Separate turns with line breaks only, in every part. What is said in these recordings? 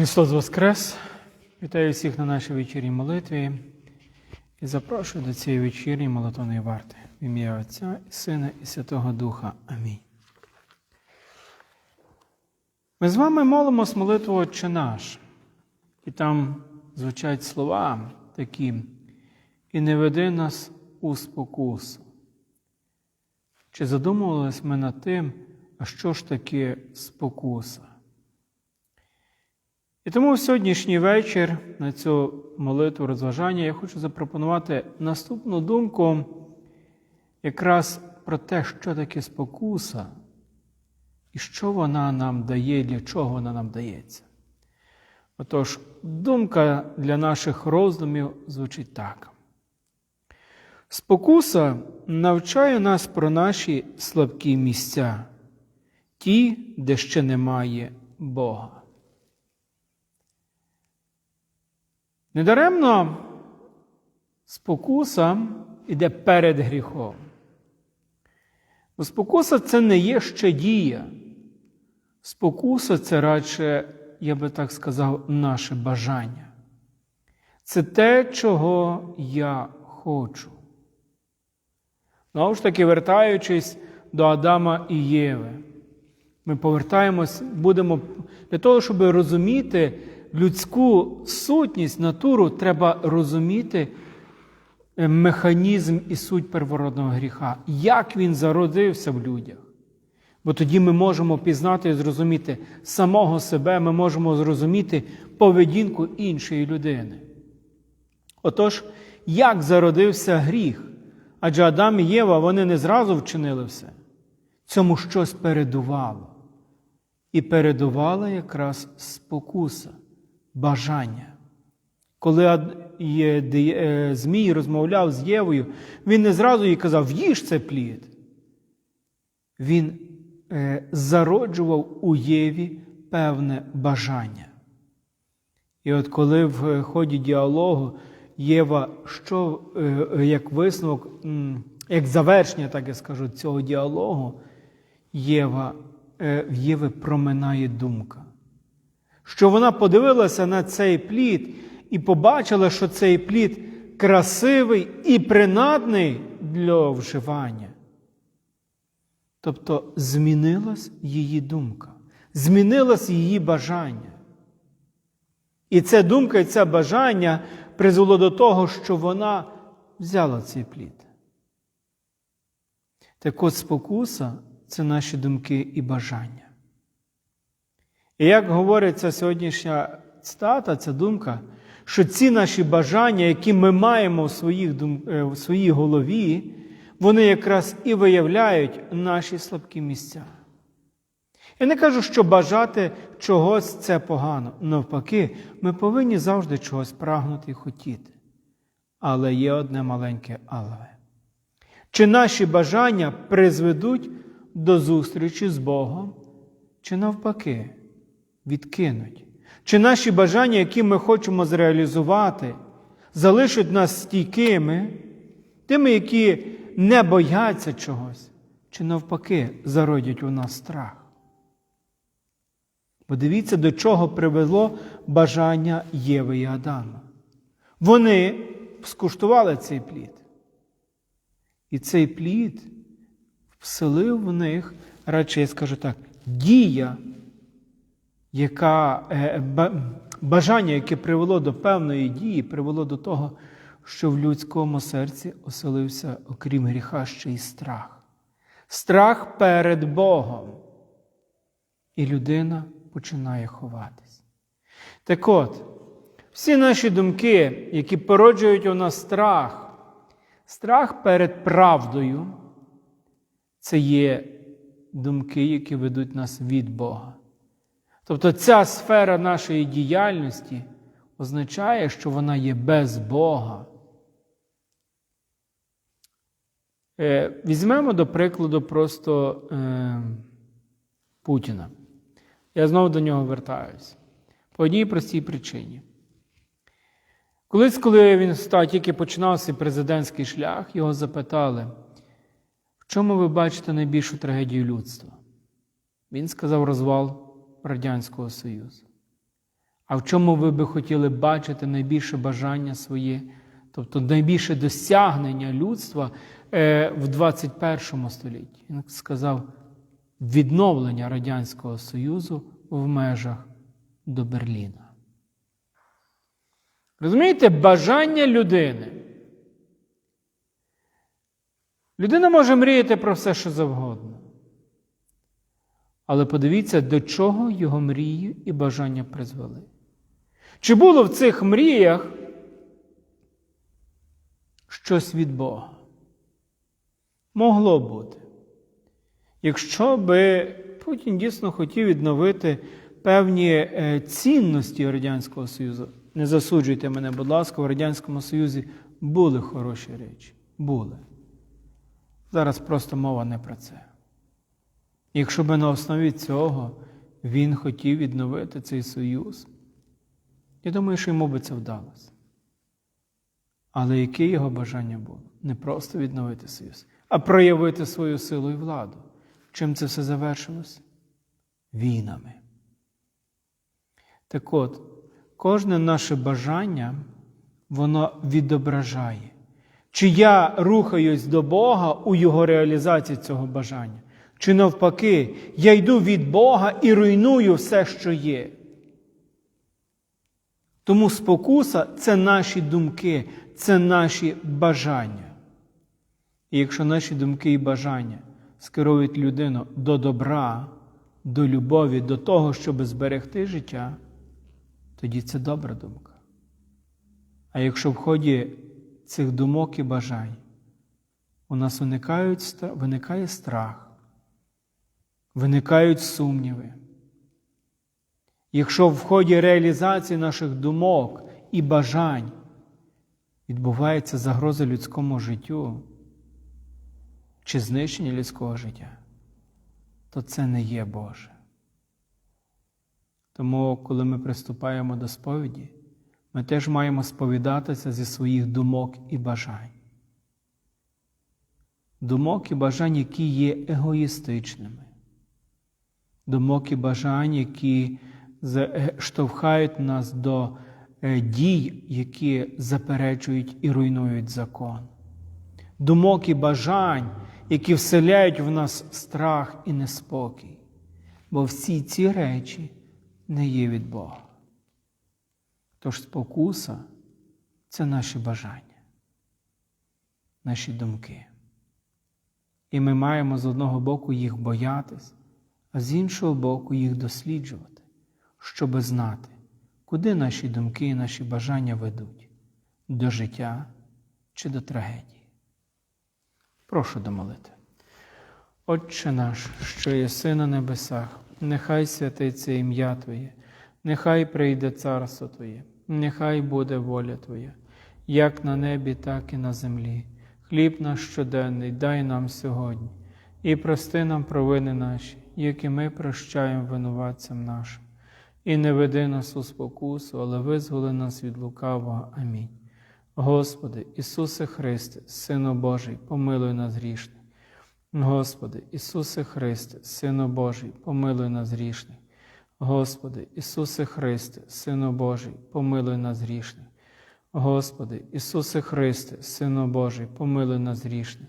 Христос Воскрес! Вітаю всіх на нашій вечірній молитві і запрошую до цієї вечірньої молитовної варти в ім'я Отця і Сина і Святого Духа. Амінь. Ми з вами молимось молитву Отче наш, і там звучать слова такі: і не веди нас у спокусу. Чи задумувались ми над тим, а що ж таке спокуса? І тому в сьогоднішній вечір на цю молитву розважання я хочу запропонувати наступну думку якраз про те, що таке спокуса і що вона нам дає, для чого вона нам дається. Отож, думка для наших роздумів звучить так. Спокуса навчає нас про наші слабкі місця, ті, де ще немає Бога. Недаремно спокуса йде перед гріхом. Бо спокуса це не є ще дія. Спокуса це радше, я би так сказав, наше бажання. Це те, чого я хочу. Знову ж таки, вертаючись до Адама і Єви, ми повертаємось, будемо для того, щоб розуміти людську сутність, натуру, треба розуміти е, механізм і суть первородного гріха, як він зародився в людях. Бо тоді ми можемо пізнати і зрозуміти самого себе, ми можемо зрозуміти поведінку іншої людини. Отож, як зародився гріх? Адже Адам і Єва вони не зразу вчинили все. Цьому щось передувало. І передувала якраз спокуса, бажання. Коли Змій розмовляв з Євою, він не зразу їй казав, їж це плід. Він зароджував у Єві певне бажання. І от коли в ході діалогу Єва, що як висновок, як завершення, так я скажу, цього діалогу, Єва, в Єви проминає думка, що вона подивилася на цей плід і побачила, що цей плід красивий і принадний для вживання. Тобто змінилась її думка, змінилось її бажання. І ця думка і це бажання призвело до того, що вона взяла цей плід. Так от спокуса це наші думки і бажання. І як говориться сьогоднішня цитата, ця думка, що ці наші бажання, які ми маємо в, своїх дум... в своїй голові, вони якраз і виявляють наші слабкі місця. Я не кажу, що бажати чогось це погано. Навпаки, ми повинні завжди чогось прагнути і хотіти. Але є одне маленьке але. Чи наші бажання призведуть до зустрічі з Богом, чи навпаки, відкинуть? Чи наші бажання, які ми хочемо зреалізувати, залишать нас стійкими, тими, які не бояться чогось, чи навпаки зародять у нас страх? Подивіться, до чого привело бажання Єви і Адама. Вони скуштували цей плід. І цей плід вселив в них, радше я скажу так, дія, яка, бажання, яке привело до певної дії, привело до того, що в людському серці оселився, окрім гріха, ще й страх. Страх перед Богом. І людина починає ховатись. Так от, всі наші думки, які породжують у нас страх, страх перед правдою, це є думки, які ведуть нас від Бога. Тобто ця сфера нашої діяльності означає, що вона є без Бога. Візьмемо, до прикладу, просто е, Путіна. Я знову до нього вертаюся. По одній простій причині. Колись, коли він став, тільки починав свій президентський шлях, його запитали, в чому ви бачите найбільшу трагедію людства? Він сказав розвал Радянського Союзу. А в чому ви би хотіли бачити найбільше бажання своє, тобто найбільше досягнення людства е, в 21 столітті? Він сказав відновлення Радянського Союзу в межах до Берліна. Розумієте, бажання людини. Людина може мріяти про все, що завгодно. Але подивіться, до чого його мрії і бажання призвели. Чи було в цих мріях щось від Бога? Могло бути. Якщо би Путін дійсно хотів відновити певні е, цінності Радянського Союзу, не засуджуйте мене, будь ласка, в Радянському Союзі були хороші речі. Були. Зараз просто мова не про це. Якщо би на основі цього він хотів відновити цей союз, я думаю, що йому би це вдалося. Але яке його бажання було? Не просто відновити союз, а проявити свою силу і владу. Чим це все завершилося? Війнами. Так от, кожне наше бажання, воно відображає, чи я рухаюсь до Бога у Його реалізації цього бажання, чи навпаки, я йду від Бога і руйную все, що є. Тому спокуса це наші думки, це наші бажання. І якщо наші думки і бажання скерують людину до добра, до любові, до того, щоб зберегти життя, тоді це добра думка. А якщо в ході цих думок і бажань у нас виникає страх, виникають сумніви, якщо в ході реалізації наших думок і бажань відбувається загроза людському життю чи знищення людського життя, то це не є Боже. Тому, коли ми приступаємо до сповіді, ми теж маємо сповідатися зі своїх думок і бажань. Думок і бажань, які є егоїстичними, думок і бажань, які е, штовхають нас до е, дій, які заперечують і руйнують закон, думок і бажань, які вселяють в нас страх і неспокій. Бо всі ці речі не є від Бога. Тож спокуса це наші бажання, наші думки. І ми маємо з одного боку їх боятись, а з іншого боку їх досліджувати, щоби знати, куди наші думки і наші бажання ведуть до життя чи до трагедії. Прошу домолити. Отче наш, що єси на небесах, нехай святиться ім'я Твоє, нехай прийде царство Твоє, нехай буде воля Твоя, як на небі, так і на землі. Хліб наш щоденний дай нам сьогодні, і прости нам провини наші, які ми прощаємо винуватцям нашим. І не веди нас у спокусу, але визволи нас від лукавого. Амінь. Господи, Ісусе Христе, Сину Божий, помилуй нас грішних. Господи, Ісусе Христе, Сину Божий, помилуй нас грішних. Господи, Ісусе Христе, Сину Божий, помилуй нас грішних. Господи, Ісусе Христе, Сину Божий, помилуй нас грішних.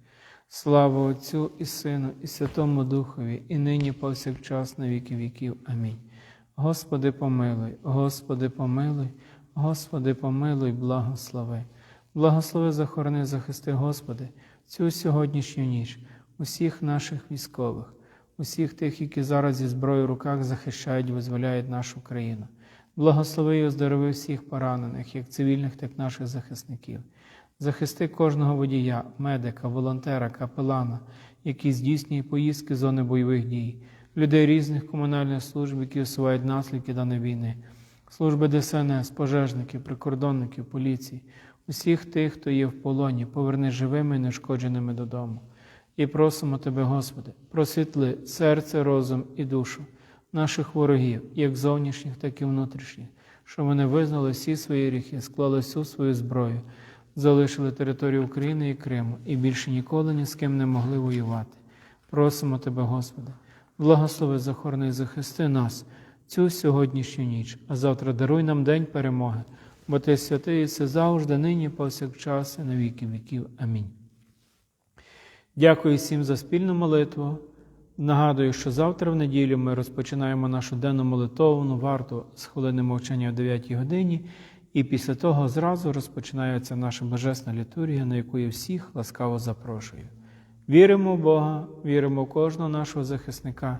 Слава Отцю і Сину, і Святому Духові, і нині повсякчас на віки віків. Амінь. Господи, помилуй, Господи, помилуй, Господи, помилуй, благослови. Благослови, захорони, захисти, Господи, цю сьогоднішню ніч, усіх наших військових, усіх тих, які зараз зі зброєю в руках захищають, визволяють нашу країну. Благослови і оздорови всіх поранених, як цивільних, так і наших захисників. Захисти кожного водія, медика, волонтера, капелана, які здійснює поїздки з зони бойових дій, людей різних комунальних служб, які усувають наслідки даної війни. служби ДСНС, пожежників, прикордонників, поліції, усіх тих, хто є в полоні, поверни живими і нешкодженими додому. І просимо Тебе, Господи, просвітли серце, розум і душу наших ворогів, як зовнішніх, так і внутрішніх, щоб вони визнали всі свої гріхи, склали всю свою зброю, залишили територію України і Криму і більше ніколи ні з ким не могли воювати. Просимо Тебе, Господи, благослови, захорони і захисти нас цю сьогоднішню ніч, а завтра даруй нам день перемоги, бо Ти святий і все завжди, нині, повсякчас і на віки віків. Амінь. Дякую всім за спільну молитву. Нагадую, що завтра в неділю ми розпочинаємо нашу денну молитовну варту з хвилини мовчання о 9 годині, і після того зразу розпочинається наша божесна літургія, на яку я всіх ласкаво запрошую. Віримо в Бога, віримо в кожного нашого захисника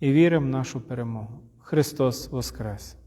і віримо в нашу перемогу. Христос Воскрес!